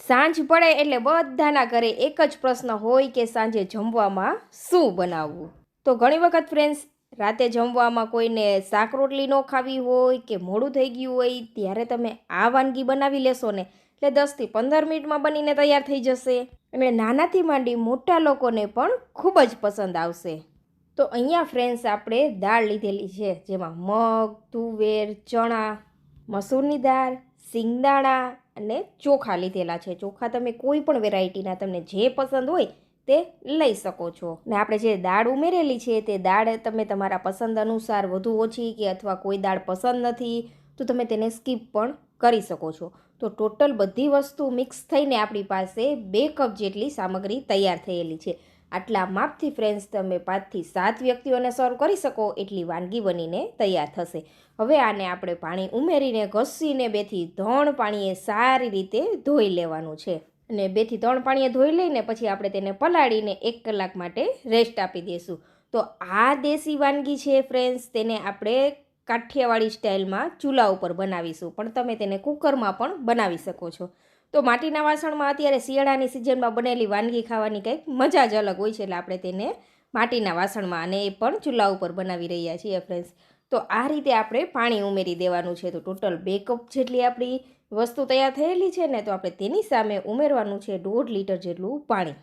સાંજ પડે એટલે બધાના ઘરે એક જ પ્રશ્ન હોય કે સાંજે જમવામાં શું બનાવવું? તો ઘણી વખત ફ્રેન્ડ્સ રાતે જમવામાં કોઈને શાક રોટલી ન ખાવી હોય કે મોડું થઈ ગયું હોય, ત્યારે તમે આ વાનગી બનાવી લેશો ને, એટલે દસથી પંદર મિનિટમાં બનીને તૈયાર થઈ જશે. અને નાનાથી માંડી મોટા લોકોને પણ ખૂબ જ પસંદ આવશે. તો અહીંયા ફ્રેન્ડ્સ આપણે દાળ લીધેલી છે, જેમાં મગ, તુવેર, ચણા, મસૂરની દાળ, સિંગદાણા અને ચોખા લીધેલા છે. ચોખા તમે કોઈ પણ વેરાયટીના તમને જે પસંદ હોય તે લઈ શકો છો. ને આપણે જે દાળ ઉમેરેલી છે તે દાળ તમે તમારા પસંદ અનુસાર વધુ ઓછી કે અથવા કોઈ દાળ પસંદ નથી તો તમે તેને સ્કીપ પણ કરી શકો છો. તો ટોટલ બધી વસ્તુ મિક્સ થઈને આપણી પાસે બે કપ જેટલી સામગ્રી તૈયાર થયેલી છે. આટલા માપથી ફ્રેન્ડ્સ તમે પાંચથી સાત વ્યક્તિઓને સર્વ કરી શકો, એટલી વાનગી બનીને તૈયાર થશે. હવે આને આપણે પાણી ઉમેરીને, ઘસીને બેથી ત્રણ પાણીએ સારી રીતે ધોઈ લેવાનું છે. અને બેથી ત્રણ પાણીએ ધોઈ લઈને પછી આપણે તેને પલાળીને એક કલાક માટે રેસ્ટ આપી દઈશું. તો આ દેશી વાનગી છે ફ્રેન્ડ્સ તેને આપણે કાઠિયાવાડી સ્ટાઇલમાં ચૂલા ઉપર બનાવીશું. પણ તમે તેને કુકરમાં પણ બનાવી શકો છો. તો માટીના વાસણમાં અત્યારે શિયાળાની સિઝનમાં બનેલી વાનગી ખાવાની કંઈક મજા જ અલગ હોય છે. એટલે આપણે તેને માટીના વાસણમાં અને એ પણ ચૂલા ઉપર બનાવી રહ્યા છીએ ફ્રેન્ડ્સ તો આ રીતે આપણે પાણી ઉમેરી દેવાનું છે. તો ટોટલ બે કપ જેટલી આપણી વસ્તુ તૈયાર થયેલી છે ને તો આપણે તેની સામે ઉમેરવાનું છે દોઢ લીટર જેટલું પાણી.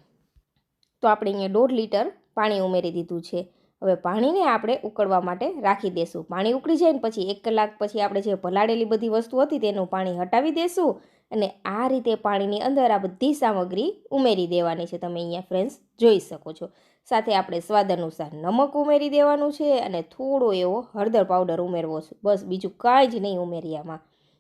તો આપણે અહીંયા દોઢ લીટર પાણી ઉમેરી દીધું છે. હવે પાણીને આપણે ઉકળવા માટે રાખી દેશું. પાણી ઉકળી જાય ને પછી એક કલાક પછી આપણે જે પલાળેલી બધી વસ્તુ હતી તેનું પાણી હટાવી દેશું. અને આ રીતે પાણીની અંદર આ બધી સામગ્રી ઉમેરી દેવાની છે. તમે અહીંયા ફ્રેન્ડ્સ જોઈ શકો છો. સાથે આપણે સ્વાદ અનુસાર નમક ઉમેરી દેવાનું છે અને થોડો એવો હળદર પાવડર ઉમેરવો છે. બસ બીજું કાંઈ જ નહીં ઉમેરી આમાં.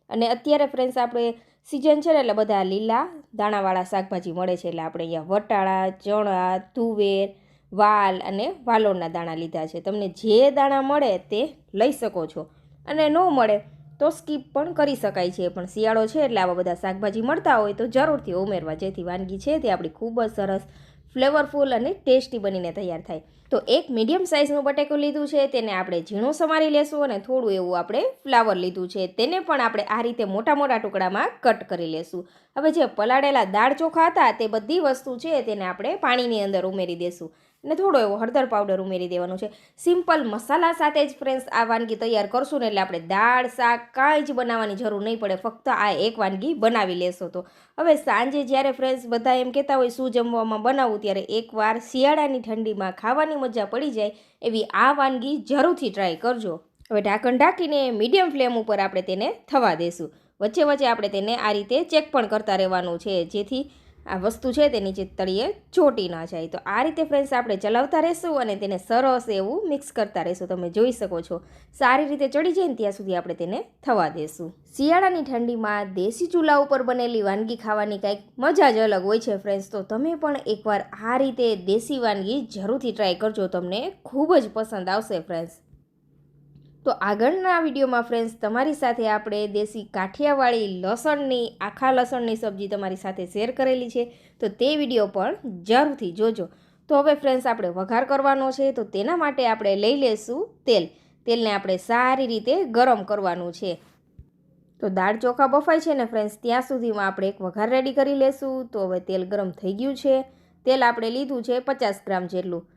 અને અત્યારે ફ્રેન્ડ્સ આપણે સિઝન છે ને એટલે બધા લીલા દાણાવાળા શાકભાજી મળે છે એટલે આપણે અહીંયા વટાણા, ચણા, તુવેર, વાલ અને વાલોડના દાણા લીધા છે. તમને જે દાણા મળે તે લઈ શકો છો. અને ન મળે તો સ્કીપ પણ કરી શકાય છે. પણ શિયાળો છે એટલે આવા બધા શાકભાજી મળતા હોય તો જરૂરથી ઉમેરવા. જેથી વાનગી છે તે આપણી ખૂબ જ સરસ ફ્લેવરફુલ અને ટેસ્ટી બનીને તૈયાર થાય. તો એક મીડિયમ સાઇઝનું બટેકું લીધું છે, તેને આપણે ઝીણું સમારી લેશું અને થોડું એવું આપણે ફ્લાવર લીધું છે. તેને પણ આપણે આ રીતે મોટા મોટા ટુકડામાં કટ કરી લેશું. હવે જે પલાળેલા દાળ ચોખા હતા તે બધી વસ્તુ છે તેને આપણે પાણીની અંદર ઉમેરી દેશું. અને થોડો એવો હળદર પાવડર ઉમેરી દેવાનો છે. સિમ્પલ મસાલા સાથે જ ફ્રેન્ડ્સ આ વાનગી તૈયાર કરશું ને એટલે આપણે દાળ, શાક કાંઈ જ બનાવવાની જરૂર નહીં પડે, ફક્ત આ એક વાનગી બનાવી લેશો તો. હવે સાંજે જ્યારે ફ્રેન્ડ્સ બધા એમ કહેતા હોય શું જમવામાં બનાવવું ત્યારે એકવાર શિયાળાની ઠંડીમાં ખાવાની મજા પડી જાય એવી આ વાનગી જરૂરથી ટ્રાય કરજો. હવે ઢાંકણ ઢાંકીને મીડિયમ ફ્લેમ ઉપર આપણે તેને થવા દેશું. વચ્ચે વચ્ચે આપણે તેને આ રીતે ચેક પણ કરતા રહેવાનું છે. જેથી આ વસ્તુ છે તે નીચે તળિયે ચોટી ન જાય. તો આ રીતે ફ્રેન્ડ્સ આપણે ચલાવતા રહેશું અને તેને સરસ એવું મિક્સ કરતા રહેશું. તમે જોઈ શકો છો. સારી રીતે ચડી જાય ને ત્યાં સુધી આપણે તેને થવા દેશું. શિયાળાની ઠંડીમાં દેશી ચૂલા ઉપર બનેલી વાનગી ખાવાની કંઈક મજા જ અલગ હોય છે ફ્રેન્ડ્સ તો તમે પણ એકવાર આ રીતે દેશી વાનગી જરૂરથી ટ્રાય કરજો. તમને ખૂબ જ પસંદ આવશે ફ્રેન્ડ્સ તો આગળના વિડીયોમાં ફ્રેન્ડ્સ તમારી સાથે આપણે દેશી કાઠિયાવાડી લસણની, આખા લસણની સબ્જી તમારી સાથે શેર કરેલી છે. તો તે વીડિયો પણ જરૂરથી જોજો. તો હવે ફ્રેન્ડ્સ આપણે વઘાર કરવાનો છે. તો તેના માટે આપણે લઈ લેશું તેલ. તેલને આપણે સારી રીતે ગરમ કરવાનું છે. તો દાળ ચોખા બફાય છે ને ફ્રેન્ડ્સ ત્યાં સુધીમાં આપણે એક વઘાર રેડી કરી લેશું. તો હવે તેલ ગરમ થઈ ગયું છે. તેલ આપણે લીધું છે પચાસ ગ્રામ જેટલું.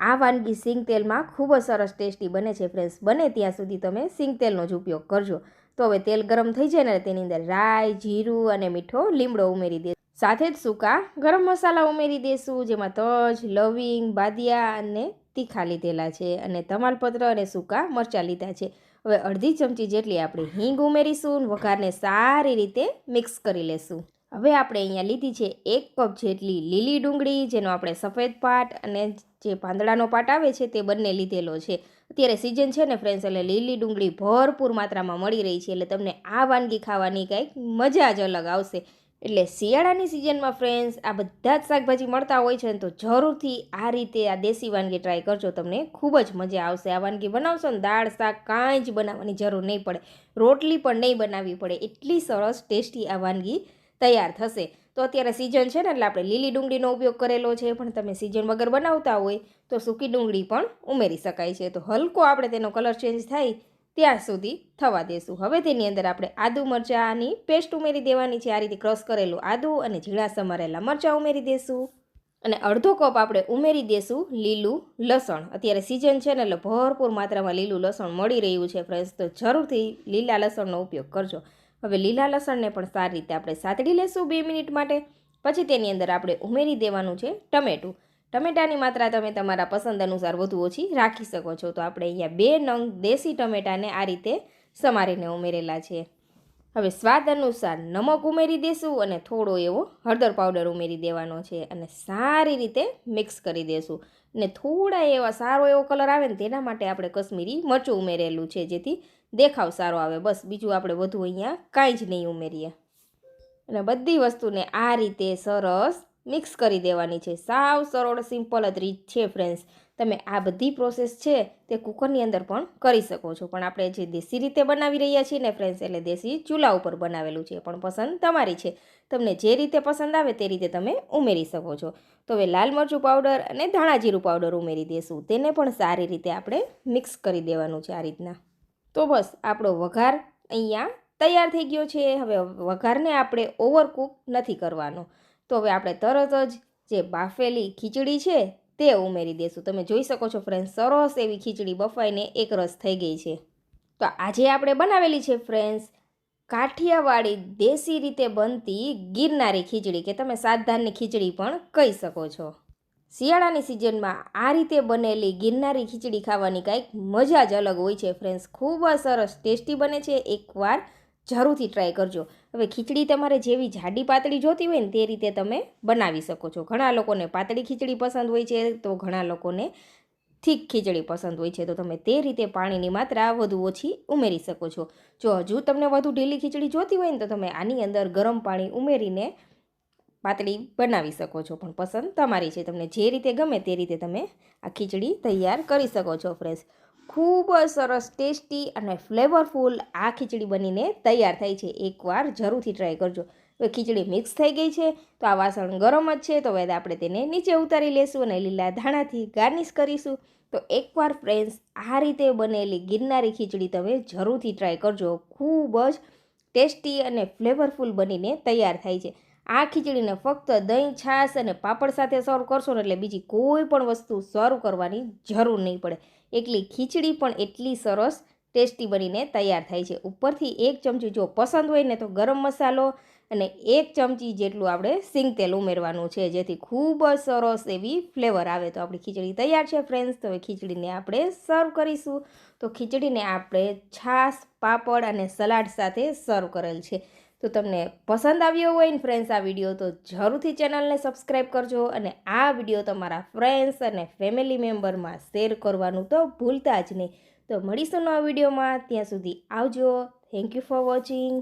આ વાનગી સિંગ તેલમાં ખૂબ જ સરસ ટેસ્ટી બને છે ફ્રેન્ડ્સ બને ત્યાં સુધી તમે સિંગ તેલનો જ ઉપયોગ કરજો. તો હવે તેલ ગરમ થઈ જાય ને તેની અંદર રાઈ, જીરું અને મીઠો લીમડો ઉમેરી દે સાથે જ સૂકા ગરમ મસાલા ઉમેરી દેશું, જેમાં તજ, લવિંગ, બાદિયા અને તીખા લીધેલા છે અને તમાલપત્ર અને સૂકા મરચાં લીધા છે. હવે અડધી ચમચી જેટલી આપણે હિંગ ઉમેરીશું, વઘારને સારી રીતે મિક્સ કરી લેશું. હવે આપણે અહીંયા લીધી છે એક કપ જેટલી લીલી ડુંગળી, જેનો આપણે સફેદ પાટ અને જે પાંદડાનો પાટ આવે છે તે બંને લીધેલો છે. અત્યારે સિઝન છે ને ફ્રેન્ડ્સ એટલે લીલી ડુંગળી ભરપૂર માત્રામાં મળી રહી છે, એટલે તમને આ વાનગી ખાવાની કંઈક મજા જ અલગ આવશે. એટલે શિયાળાની સિઝનમાં ફ્રેન્ડ્સ આ બધા જ શાકભાજી મળતા હોય છે ને તો જરૂરથી આ રીતે આ દેશી વાનગી ટ્રાય કરજો, તમને ખૂબ જ મજા આવશે. આ વાનગી બનાવશો ને દાળ, શાક કાંઈ જ બનાવવાની જરૂર નહીં પડે. રોટલી પણ નહીં બનાવવી પડે. એટલી સરસ ટેસ્ટી આ વાનગી તૈયાર થશે. તો અત્યારે સિઝન છે ને એટલે આપણે લીલી ડુંગળીનો ઉપયોગ કરેલો છે, પણ તમે સિઝન વગર બનાવતા હોય તો સૂકી ડુંગળી પણ ઉમેરી શકાય છે. તો હલકો આપણે તેનો કલર ચેન્જ થાય ત્યાં સુધી થવા દેશું. હવે તેની અંદર આપણે આદુ મરચાંની પેસ્ટ ઉમેરી દેવાની છે. આ રીતે ક્રશ કરેલું આદુ અને ઝીણા સમારેલા મરચાં ઉમેરી દેશું. અને અડધો કપ આપણે ઉમેરી દેશું લીલું લસણ. અત્યારે સિઝન છે ને એટલે ભરપૂર માત્રામાં લીલું લસણ મળી રહ્યું છે ફ્રેન્ડ્સ તો જરૂરથી લીલા લસણનો ઉપયોગ કરજો. હવે લીલા લસણને પણ સારી રીતે આપણે સાતડી લેશું બે મિનિટ માટે. પછી તેની અંદર આપણે ઉમેરી દેવાનું છે ટમેટું. ટમેટાની માત્રા તમે તમારા પસંદ અનુસાર વધુ ઓછી રાખી શકો છો. તો આપણે અહીંયા બે નંગ દેશી ટમેટાને આ રીતે સમારીને ઉમેરેલા છે. હવે સ્વાદ અનુસાર નમક ઉમેરી દેશું અને થોડો એવો હળદર પાવડર ઉમેરી દેવાનો છે અને સારી રીતે મિક્સ કરી દેશું. ને થોડા એવા સારો એવો કલર આવે ને તેના માટે આપણે કશ્મીરી મરચું ઉમેરેલું છે, જેથી દેખાવ સારો આવે, બસ બીજું આપણે વધુ અહીંયા કાંઈ જ નહીં ઉમેરીએ. અને બધી વસ્તુને આ રીતે સરસ મિક્સ કરી દેવાની છે. સાવ સરળ સિમ્પલ જ રીત છે ફ્રેન્ડ્સ તમે આ બધી પ્રોસેસ છે તે કુકરની અંદર પણ કરી શકો છો. પણ આપણે જે દેશી રીતે બનાવી રહ્યા છીએ ને ફ્રેન્ડ્સ એટલે દેશી ચૂલા ઉપર બનાવેલું છે પણ પસંદ તમારી છે. તમને જે રીતે પસંદ આવે તે રીતે તમે ઉમેરી શકો છો. તો હવે લાલ મરચું પાવડર અને ધાણા જીરું પાવડર ઉમેરી દેશું. તેને પણ સારી રીતે આપણે મિક્સ કરી દેવાનું છે આ રીતના. તો બસ, આપણો વઘાર અહીંયા તૈયાર થઈ ગયો છે. હવે વઘારને આપણે ઓવરકૂક નથી કરવાનો. તો હવે આપણે તરત જ જે બાફેલી ખીચડી છે તે ઉમેરી દેશું. તમે જોઈ શકો છો ફ્રેન્ડ સરસ એવી ખીચડી બફાઈને એકરસ થઈ ગઈ છે. તો આજે આપણે બનાવેલી છે ફ્રેન્ડ્સ કાઠિયાવાડી દેશી રીતે બનતી ગિરનારી ખીચડી, કે તમે સાતધારની ખીચડી પણ કહી શકો છો. શિયાળાની સિઝનમાં આ રીતે બનેલી ગિરનારી ખીચડી ખાવાની કાંઈક મજા જ અલગ હોય છે ફ્રેન્ડ્સ ખૂબ જ સરસ ટેસ્ટી બને છે. એકવાર જરૂરથી ટ્રાય કરજો. હવે ખીચડી તમારે જેવી જાડી પાતળી જોતી હોય ને તે રીતે તમે બનાવી શકો છો. ઘણા લોકોને પાતળી ખીચડી પસંદ હોય છે તો ઘણા લોકોને થીક ખીચડી પસંદ હોય છે. તો તમે તે રીતે પાણીની માત્રા વધુ ઓછી ઉમેરી શકો છો. જો હજુ તમને વધુ ઢીલી ખીચડી જોતી હોય ને તો તમે આની અંદર ગરમ પાણી ઉમેરીને પાતળી બનાવી શકો છો. પણ પસંદ તમારી છે. તમને જે રીતે ગમે તે રીતે તમે આ ખીચડી તૈયાર કરી શકો છો ફ્રેશ. ખૂબ જ સરસ, ટેસ્ટી અને ફ્લેવરફુલ આ ખીચડી બનીને તૈયાર થાય છે. એકવાર જરૂરથી ટ્રાય કરજો. હવે ખીચડી મિક્સ થઈ ગઈ છે. તો આ વાસણ ગરમ જ છે. તો હવે આપણે તેને નીચે ઉતારી લેશું અને લીલા ધાણાથી ગાર્નિશ કરીશું. તો એકવાર ફ્રેન્ડ્સ, આ રીતે બનેલી ગિરનારી ખીચડી તમે જરૂરથી ટ્રાય કરજો. ખૂબ જ ટેસ્ટી અને ફ્લેવરફુલ બનીને તૈયાર થાય છે. આ ખીચડીને ફક્ત દહીં, છાશ અને પાપડ સાથે સર્વ કરશો ને એટલે બીજી કોઈ પણ વસ્તુ સર્વ કરવાની જરૂર નહીં પડે. એટલી ખીચડી પણ એટલી સરસ, ટેસ્ટી બનીને તૈયાર થાય છે. ઉપરથી એક ચમચી જો પસંદ હોય ને તો ગરમ મસાલો અને એક ચમચી જેટલું આપણે સિંગ તેલ ઉમેરવાનું છે, જેથી ખૂબ જ સરસ એવી ફ્લેવર આવે. તો આપણી ખીચડી તૈયાર છે ફ્રેન્ડ્સ તો હવે ખીચડીને આપણે સર્વ કરીશું. તો ખીચડીને આપણે છાશ, પાપડ અને સલાડ સાથે સર્વ કરેલ છે. તો તમને પસંદ આવ્યો હોય ને ફ્રેન્ડ્સ આ વીડિયો તો જરૂરથી ચેનલને સબસ્ક્રાઈબ કરજો અને આ વીડિયો તમારા ફ્રેન્ડ્સ અને ફેમિલી મેમ્બરમાં શેર કરવાનું તો ભૂલતા જ નહીં. તો મળીશું નવા વિડીયોમાં ત્યાં સુધી આવજો. Thank you for watching